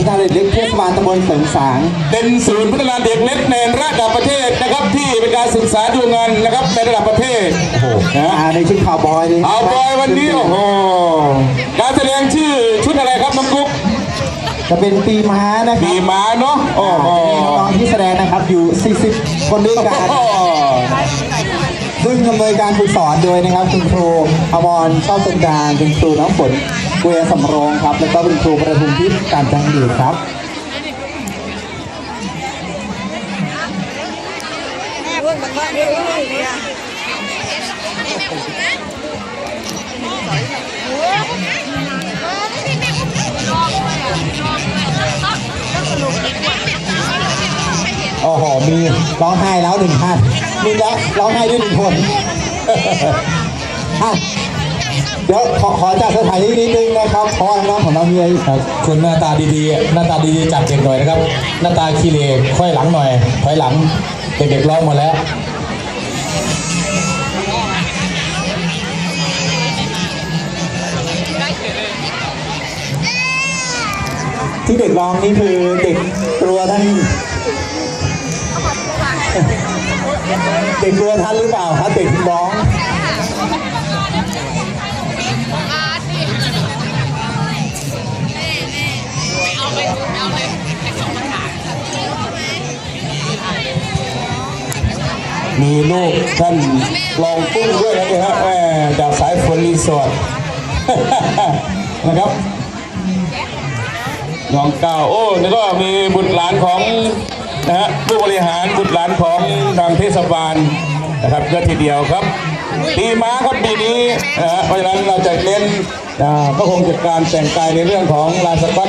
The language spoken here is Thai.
พัฒนาเด็กเล็กเทศบาลตำบลเสริงสาง เป็นศูนย์พัฒนาเด็กเล็กในระดับประเทศนะครับที่เป็นการศึกษาดูงานนะครับในระดับประเทศนะอ่าในชุดข่าวบอยเลยเอาบอยวันนี้โอ้โหการแสดงชื่อชุดอะไรครับน้องกุ๊กจะเป็นปีม้านะคปีรับม้าเนาะโอ้อ่าโหจะมีน้องๆที่แสดงนะครับอยู่ 40 คนด้วยกันโอ้โหซึ่งอำนวยการฝึกสอนโดยนะครับคุณครูอมรชอบเป็นการเป็นครูน้ำฝน เวียสำโรงครับ แล้วก็เป็นครูประทุมทิพย์การจังดีครับโอ้โห มีร้องไห้แล้วหนึ่งท่านมีแล้วร้องไห้ด้วยหนึ่งคนอะ เดี๋ยวขอขอจากสถานที่นิดนึงนะครับเพราะว่าน้องของเรามีอะไรอีกครับคนหน้าตาดีๆ หน้าตาดีๆจับเด็กหน่อยนะครับ หน้าตาขี้เหร่ค่อยหลังหน่อยถอยหลังเด็กๆร้องหมดแล้วที่เด็กร้องนี่คือเด็กกลัวท่านเด็กกลัวท่านหรือเปล่าครับเด็กที่ร้อง มีลูกท่านลองกุ้งด้วยนะเนี่ยฮะแหมจากสายฝนรีสอร์ทนะครับน้องก้าวโอ้นี่ก็มีบุตรหลานของนะฮะผู้บริหารบุตรหลานของทางเทศบาลนะครับเยอทีเดียวครับปีม้าครับปีนี้นะฮะเพราะฉะนั้นเราจะเน้นอ่าก็คงจัดการแต่งกายในเรื่องของลายสก๊อต